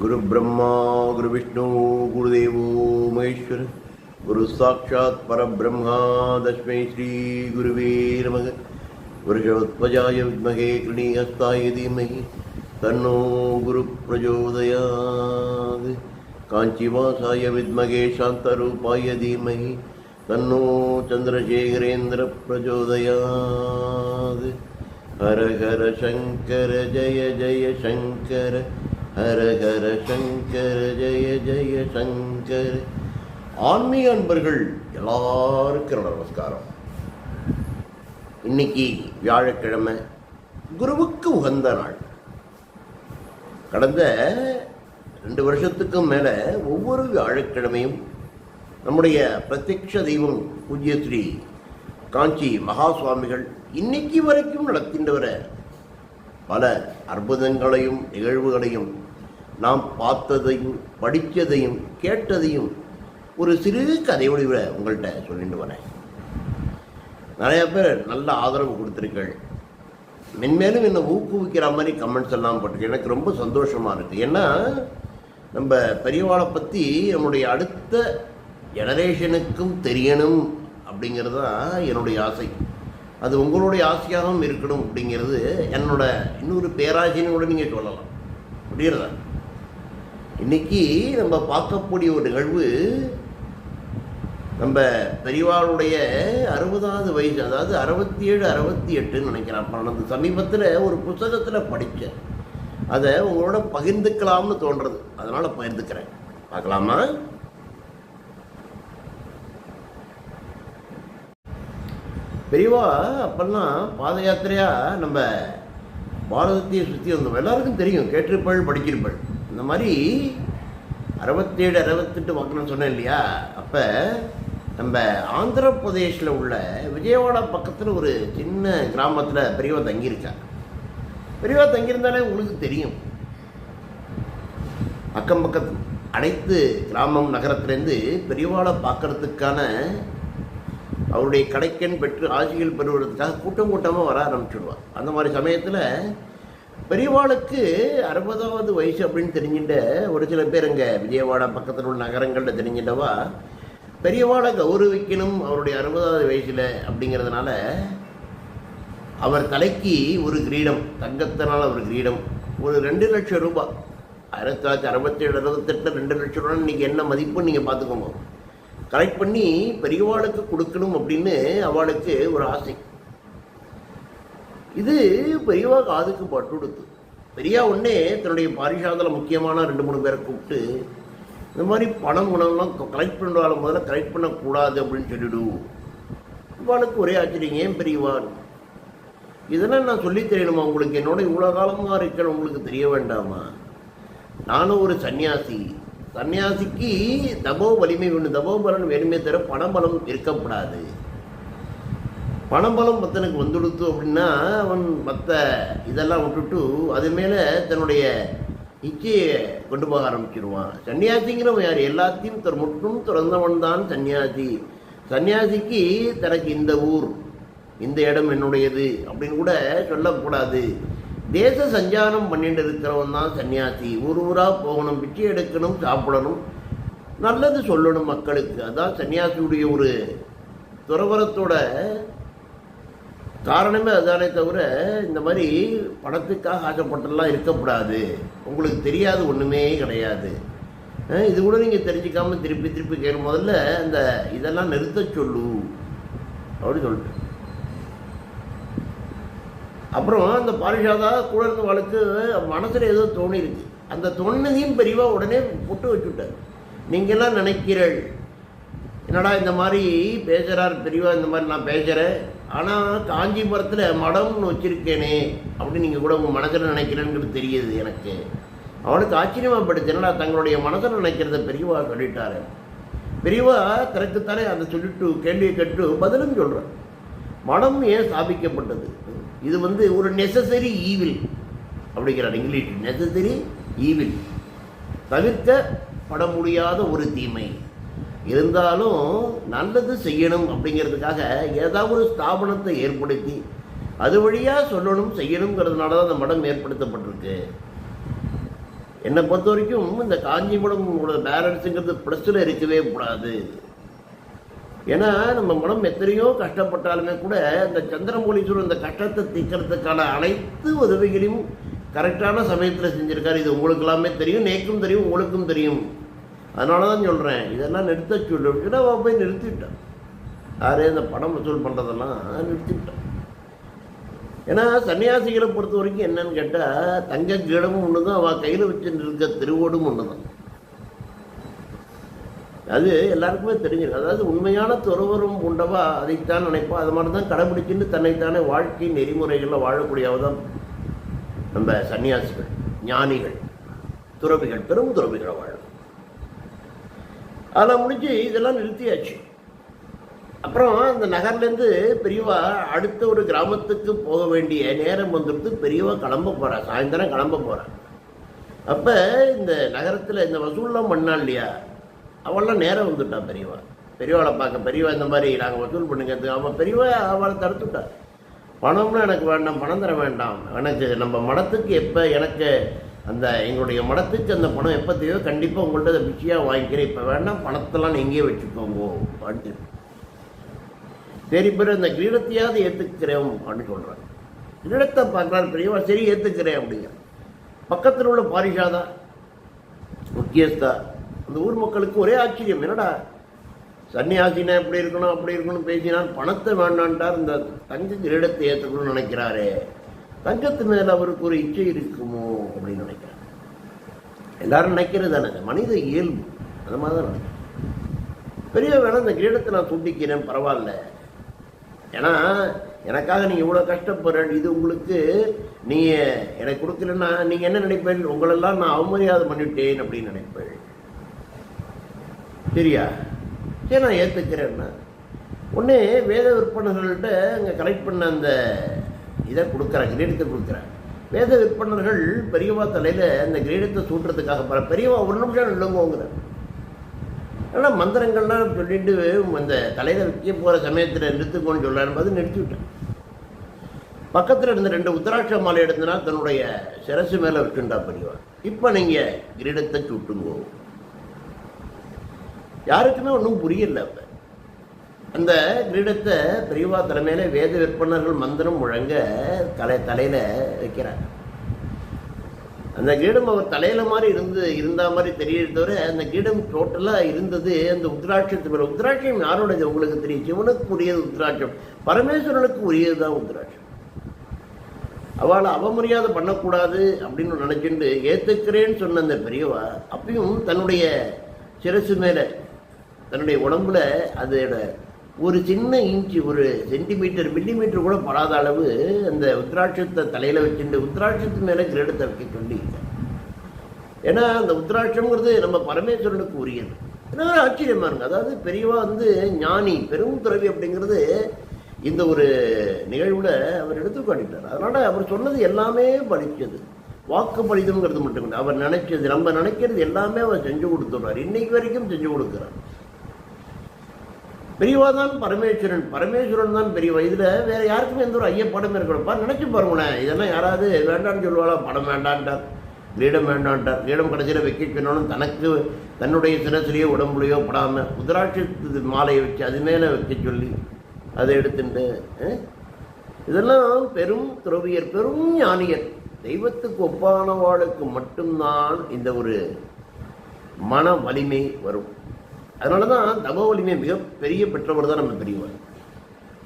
குரு பிரம்மா குரு விஷ்ணு குருதேவோ மகேஸ்வர குரு சாட்சாத் பரபிரம்மா தஸ்மை ஸ்ரீ குருவே நமக வருஷோத்வஜாய வித்மகே கிருணீஹஸ்தாய தீமகி தன்னோ குரு பிரஜோதயாது காஞ்சிவாசாய வித்மகே சாந்தரூபாய தீமகி தன்னோ சந்திரசேகரேந்திர பிரச்சோதயாது ஹர ஹர சங்கர ஜய ஜய சங்கர ஹர ஹர சங்கர ஜெய ஜெய சங்கர். ஆன்மீக அன்பர்கள் எல்லாருக்கும் என்னோட நமஸ்காரம். இன்னைக்கு வியாழக்கிழமை குருவுக்கு உகந்த நாள். கடந்த ரெண்டு வருஷத்துக்கும் மேலே ஒவ்வொரு வியாழக்கிழமையும் நம்முடைய பிரத்யக்ஷ தெய்வம் பூஜ்ய ஸ்ரீ காஞ்சி மகா சுவாமிகள் இன்னைக்கு வரைக்கும் நடத்தின்ற வர பல அற்புதங்களையும் நிகழ்வுகளையும் நாம் பார்த்ததையும் படித்ததையும் கேட்டதையும் ஒரு சிறு கதை வடிவில் உங்கள்கிட்ட சொல்லிட்டு வரேன் நிறைய பேர் நல்ல ஆதரவு கொடுத்துருக்கள். மென்மேலும் என்னை ஊக்குவிக்கிற மாதிரி கமெண்ட்ஸ் எல்லாம் போட்டிருக்கு. எனக்கு ரொம்ப சந்தோஷமாக இருக்குது ஏன்னா நம்ம பெரியவாளை பற்றி நம்முடைய அடுத்த ஜெனரேஷனுக்கும் தெரியணும் அப்படிங்கிறது தான் என்னுடைய ஆசை. அது உங்களுடைய ஆசையாகவும் இருக்கணும் அப்படிங்கிறது என்னோட இன்னொரு பேராசைன்னு கூட நீங்கள் சொல்லலாம். புரியுறதா இன்னைக்கு நம்ம பார்க்கக்கூடிய ஒரு நிகழ்வு நம்ம பெரியவாளுடைய அறுபதாவது வயசு அதாவது அறுபத்தி ஏழு அறுபத்தி எட்டுன்னு நினைக்கிறேன். அப்போ அந்த சமீபத்தில் ஒரு புத்தகத்தில் படித்தேன் அதை உங்களோட பகிர்ந்துக்கலாம்னு தோன்றது. அதனால் பகிர்ந்துக்கிறேன். பார்க்கலாமா? பெரியவா அப்பெல்லாம் பாத யாத்திரையாக நம்ம பாரதத்தையே சுற்றி வந்தோம். எல்லாருக்கும் தெரியும். கேட்டிருப்பள் படிச்சிருப்பாள் இந்த மாதிரி அறுபத்தேழு அறுபத்தெட்டு வாக்கணும்னு சொன்னேன் இல்லையா? அப்போ நம்ம ஆந்திர பிரதேஷில் உள்ள விஜயவாடா பக்கத்தில் ஒரு சின்ன கிராமத்தில் பெரியவா தங்கியிருக்கா. பெரியவா தங்கியிருந்தாலே உங்களுக்கு தெரியும். அக்கம் பக்கத்து அனைத்து கிராமம் நகரத்துலேருந்து பெரியவாளை பார்க்கறதுக்கான அவருடைய கடைக்கன் பெற்று ஆட்சிகள் பெறுவதற்காக கூட்டம் கூட்டமாக வர ஆரம்பிச்சுடுவார் அந்த மாதிரி சமயத்தில் பெரியவாளுக்கு அறுபதாவது வயசு அப்படின்னு தெரிஞ்சுட்ட ஒரு சில பேர் இங்கே விஜயவாடா பக்கத்தில் உள்ள நகரங்களில் தெரிஞ்சிட்டவா பெரியவாளை கௌரவிக்கணும் அவருடைய அறுபதாவது வயசில் அப்படிங்கிறதுனால அவர் தலைக்கு ஒரு கிரீடம் தங்கத்தினால் ஒரு கிரீடம் ஒரு ரெண்டு லட்சம் ரூபாய் ஆயிரத்தி தொள்ளாயிரத்தி அறுபத்தேழு அறுபத்தெட்டு ரெண்டு லட்சம் ரூபா இன்றைக்கி என்ன மதிப்புன்னு நீங்கள் பார்த்துக்கோங்க. கலெக்ட் பண்ணி பெரியவாளுக்கு கொடுக்கணும் அப்படின்னு அவளுக்கு ஒரு ஆசை. இது பெரியவா காதுக்கு பட்டு கொடுத்து பெரியா உடனே தன்னுடைய பாரிஷாதில் முக்கியமான ரெண்டு மூணு பேரை கூப்பிட்டு இந்த மாதிரி பணம் உணவுலாம் கலெக்ட் பண்ணுவாள் முதல்ல கலெக்ட் பண்ணக்கூடாது அப்படின்னு சொல்லிவிடு இவாளுக்கு ஒரே ஆச்சரியம் ஏன் பெரியவான் இதெல்லாம் நான் சொல்லி தெரியணுமா உங்களுக்கு? என்னோட இவ்வளோ காலமாக இருக்கணும் உங்களுக்கு தெரிய வேண்டாமா? நானும் ஒரு சன்னியாசி. சன்னியாசிக்கு தபோ வலிமை வேணும். தபோ பலன் வேணுமே தவிர பணபலம் பணம் பலம் பத்தனுக்கு வந்துடுத்து அப்படின்னா அவன் மற்ற இதெல்லாம் விட்டுட்டு அது மேலே தன்னுடைய இச்சையை கொண்டு போக ஆரம்பிச்சிருவான். சன்னியாசிங்கிறவன் யார்? எல்லாத்தையும் தர் முற்றும் திறந்தவன் தான் சன்னியாசி. சன்னியாசிக்கு தனக்கு இந்த ஊர் இந்த இடம் என்னுடையது அப்படின்னு கூட சொல்லக்கூடாது. தேச சஞ்சாரம் பண்ணிட்டு இருக்கிறவன் தான் சன்னியாசி. ஊர் ஊராக போகணும் பிச்சை எடுக்கணும் சாப்பிடணும். நல்லது சொல்லணும் மக்களுக்கு. அதான் சன்னியாசியுடைய ஒரு துறவரத்தோட காரணமே அதுதானே தவிர இந்த மாதிரி பணத்துக்காக ஆசைப்பட்டெல்லாம் இருக்கக்கூடாது. உங்களுக்கு தெரியாது ஒன்றுமே கிடையாது. இது கூட நீங்கள் தெரிஞ்சுக்காமல் திருப்பி திருப்பி கேட்கும் முதல்ல அந்த இதெல்லாம் நிறுத்த சொல்லு. அப்படின்னு சொல்லிட்டு. அப்புறம் அந்த பாரிஷாதா கூட இருந்த வாழ்க்கை மனசில் ஏதோ தோணி இருக்கு அந்த தோணினதையும் பெரியவா உடனே போட்டு வச்சுட்டார். நீங்கள்லாம் நினைக்கிறீர்கள் என்னடா இந்த மாதிரி பேசுகிறார் பெரியவா இந்த மாதிரி நான் பேசுகிறேன் ஆனால் காஞ்சிபுரத்தில் மடம்னு வச்சுருக்கேனே அப்படின்னு நீங்கள் கூட உங்கள் மனசில் நினைக்கிறேங்கிறது தெரியுது எனக்கு. அவனுக்கு ஆச்சரியமாகப்படுச்சு என்னடா தங்களுடைய மனசில் நினைக்கிறத பெரியவா சொல்லிட்டாரு. பெரியவா தனக்குத்தானே அதை சொல்லிட்டு கேள்வியை கேட்டு பதிலும் சொல்கிறான் மடம் ஏன் ஸ்தாபிக்கப்பட்டது? இது வந்து ஒரு நெசசரி ஈவில் அப்படிங்கிறார் இங்கிலீஷ். நெசசரி ஈவில் தவிர்க்கப்பட முடியாத ஒரு தீமை. இருந்தாலும் நல்லது செய்யணும் அப்படிங்கிறதுக்காக ஏதாவது ஒரு ஸ்தாபனத்தை ஏற்படுத்தி அது வழியாக சொல்லணும் செய்யணுங்கிறதுனால தான் அந்த மடம் ஏற்படுத்தப்பட்டிருக்கு. என்னை பொறுத்த வரைக்கும் இந்த காஞ்சிபுரம் உங்களோட பேலன்ஸுங்கிறது ப்ளஸில் இருக்கவே கூடாது. ஏன்னா நம்ம மனம் எத்தனையோ கஷ்டப்பட்டாலுமே கூட இந்த சந்திரமௌலீஸ்வரர் இந்த கஷ்டத்தை தீக்கிறதுக்கான அனைத்து உதவிகளையும் கரெக்டான சமயத்தில் செஞ்சுருக்காரு. இது உங்களுக்கு எல்லாமே தெரியும் நேக்கும் தெரியும் உங்களுக்கும் தெரியும். அதனால தான் சொல்கிறேன் இதெல்லாம் நிறுத்த சொல்லி. அவன் போய் நிறுத்திவிட்டான் யாரே இந்த படம் வசூல் பண்ணுறதெல்லாம் நிறுத்திவிட்டான் ஏன்னா சன்னியாசிகளை பொறுத்த வரைக்கும் என்னன்னு கேட்டால் தங்க கீழமும் ஒன்று தான் அவள் கையில் வச்சு இருக்க திருவோடும் ஒன்று தான் அது எல்லாருக்குமே தெரிஞ்சிடும் அதாவது உண்மையான துறவரும் உண்டவா? அதைத்தான் நினைப்பா அது மாதிரி தான் கடைபிடிச்சுட்டு தன்னைத்தானே வாழ்க்கை நெறிமுறைகளில் வாழக்கூடியவ தான் நம்ம சன்னியாசிகள் ஞானிகள் துறவிகள் பெரும் துறவிகளை வாழும் அதெல்லாம் முடிஞ்சு இதெல்லாம் நிறுத்தியாச்சு. அப்புறம் அந்த நகர்லேருந்து பெரியவா அடுத்த ஒரு கிராமத்துக்கு போக வேண்டிய நேரம் வந்துடுத்து பெரியவா கிளம்ப போறா. சாயந்தரம் கிளம்ப போறா. அப்போ இந்த நகரத்தில் இந்த வசூல்லாம் பண்ணான் இல்லையா? அவள்லாம் நேரம் வந்துட்டான் பெரியவா. பெரியவாளை பார்க்க பெரியவா இந்த மாதிரி நாங்கள் வசூல் பண்ணுங்கிறது அவன் பெரியவா அவளை தடுத்துட்டான் பணம்னா எனக்கு வேண்டாம் பணம் தர வேண்டாம். எனக்கு நம்ம மனத்துக்கு எப்போ எனக்கு அந்த எங்களுடைய மடத்துக்கு அந்த பணம் எப்போ தேவையோ கண்டிப்பாக உங்கள்கிட்ட அதை பிச்சியாக வாங்கிக்கிறேன். இப்போ வேண்டாம் பணத்தெல்லாம் நீங்களே வச்சுக்கோங்க அப்படின்னு சரி பிறகு அந்த கிரீடத்தையாவது ஏற்றுக்கிறேன் அப்படின்னு சொல்கிறாங்க கிரீடத்தை பார்க்குறாரு பெரியவா சரி ஏற்றுக்கிறேன் அப்படிங்க. பக்கத்தில் உள்ள பாரிஷாதா முக்கியஸ்தா அந்த ஊர் மக்களுக்கு ஒரே ஆச்சரியம். என்னடா சன்னியாசினா எப்படி இருக்கணும் அப்படி இருக்கணும் பேசினார் பணத்தை வேண்டான்ட்டார் இந்த தங்க கிரீடத்தை ஏற்றுக்கணும்னு நினைக்கிறாரே. தங்கத்து மேலே அவருக்கு ஒரு இச்சை இருக்குமோ? எல்லாரும் நினைக்கிறது தானே மனித இயல்பு அது மாதிரி தான் நினைக்கிறேன் பெரிய வேணா இந்த கிரீடத்தை நான் துண்டிக்கிறேன் பரவாயில்ல. ஏன்னா எனக்காக நீங்கள் இவ்வளோ கஷ்டப்படுற இது உங்களுக்கு நீங்கள் எனக்கு கொடுக்கலன்னா நீங்கள் என்ன நினைப்பேன் உங்களெல்லாம் நான் அவமரியாதை பண்ணிவிட்டேன் அப்படின்னு நினைப்பேன் சரியா? சரி நான் ஏற்றுக்கிறேன்னா உடனே வேத விற்பனர்கள்ட்ட அங்கே கலெக்ட் பண்ண அந்த இதை கொடுக்குறேன் கிரீடத்தை கொடுக்குறேன். வேத விற்பனர்கள் பெரியவா தலையில் அந்த கிரீடத்தை சூட்டுறதுக்காக போகிற பெரியவா ஒரு நிமிஷம் இல்லைங்கோங்கிறார் ஆனால் மந்திரங்கள்லாம் சொல்லிட்டு அந்த தலையில் விற்க போகிற சமயத்தில் நிறுத்துக்கோன்னு சொல்கிறாரு போது நிறுத்தி விட்டேன். பக்கத்தில் இருந்த ரெண்டு உத்தராட்ச மாலை எடுத்தனா தன்னுடைய சிரசு மேலே விட்டுண்டா பெரியவா. இப்போ நீங்கள் கிரீடத்தை சுட்டுங்கோ யாருக்குமே ஒன்றும் புரியல இப்போ அந்த கிரீடத்தை பெரியவா தலைமையில வேத விற்பனர்கள் மந்திரம் முழங்க தலை தலையில வைக்கிறாங்க. அந்த கிரீடம் அவர் தலையில மாதிரி இருந்து இருந்தா மாதிரி தெரியுது தவிர அந்த கிரீடம் டோட்டலா இருந்தது அந்த உத்ராட்சத்து மேல. உத்ராட்சம் யாரோடது உங்களுக்கு தெரியும்? சிவனுக்கு உரியது உத்ராட்சம் பரமேஸ்வரனுக்கு உரியதுதான் உத்ராட்சம் அவளை அவமரியாதை பண்ணக்கூடாது அப்படின்னு நினைச்சுட்டு ஏத்துக்கிறேன்னு சொன்ன அந்த பெரியவா அப்பயும் தன்னுடைய சிரசு மேல தன்னுடைய உடம்புல அதோட ஒரு சின்ன இன்ச்சு ஒரு சென்டிமீட்டர் மில்லிமீட்டர் கூட படாத அளவு அந்த உத்ராட்சத்தை தலையில வச்சுட்டு உத்ராட்சத்து மேலே கிரீடத்தை வைக்க சொல்லி ஏன்னா அந்த உத்ராட்சங்கிறது நம்ம பரமேஸ்வரனுக்கு உரியது. ஏன்னா ஆச்சரியமாக இருங்க. அதாவது பெரியவா வந்து ஞானி பெரும் துறவி அப்படிங்கிறது இந்த ஒரு நிகழ்வில் அவர் எடுத்து காட்டிட்டார். அதனால அவர் சொன்னது எல்லாமே பலிச்சது வாக்கு பலிதம்ங்கிறது மட்டும் இல்லை. அவர் நினைச்சது நம்ம நினைக்கிறது எல்லாமே அவர் செஞ்சு கொடுத்துட்றார். இன்னைக்கு வரைக்கும் செஞ்சு கொடுக்குறார். பெரியவா தான் பரமேஸ்வரன். பரமேஸ்வரன் தான் பெரியவா இதில் வேறு யாருக்குமே எந்த ஒரு ஐயப்படம் இருக்கணும்ப்பா. நினச்சி பாருங்களேன் இதெல்லாம் யாராவது வேண்டாம்னு சொல்லுவாளா? படம் வேண்டான்ட்டார். கிரீடம் வேண்டான்ட்டார். கிரீடம் கடைசியில் வைக்க சொன்னாலும் தனக்கு தன்னுடைய சிரசிலேயோ உடம்புலையோ படாமல் முதராட்சி மாலையை வச்சு அது மேலே வைக்க சொல்லி அதை எடுத்துட்டு இதெல்லாம் பெரும் துறவியர் பெரும் ஞானியர். தெய்வத்துக்கு ஒப்பானவாளுக்கு மட்டும்தான் இந்த ஒரு மன வலிமை வரும். அதனால தான் தப மிக பெரிய பெற்றவர் தான் நம்ம பெரியவர்.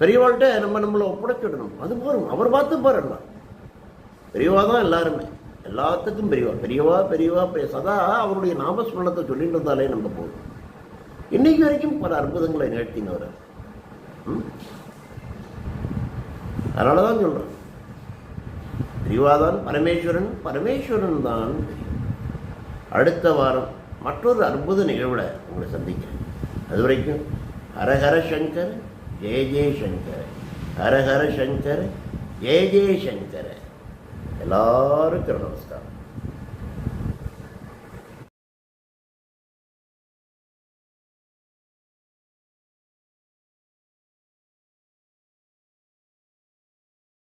பெரியவாள்கிட்ட நம்ம நம்மளை ஒப்படைச்சிடணும் அது போகிறோம் அவர் பார்த்து பாருலாம் பெரியவா தான் எல்லாருமே. எல்லாத்துக்கும் பெரியவா. பெரியவா பெரியவா பெரிய சதா அவருடைய நாமஸ்மரணத்தை சொல்லிட்டு இருந்தாலே நம்ம போதும். இன்னைக்கு வரைக்கும் பல அற்புதங்களை நிகழ்த்தினவர். ம்? அதனால தான் சொல்கிறேன் பெரியவாதான் பரமேஸ்வரன். பரமேஸ்வரன் தான் அடுத்த வாரம். மற்றொரு அற்புத நிகழ்வில் உங்களை சந்திக்கிறேன். அது வரைக்கும் ஹரஹர சங்கர் ஜெய ஜெய சங்கர். ஹரஹர சங்கர் ஜெய ஜெய சங்கர். எல்லாருக்கும் நமஸ்காரம்.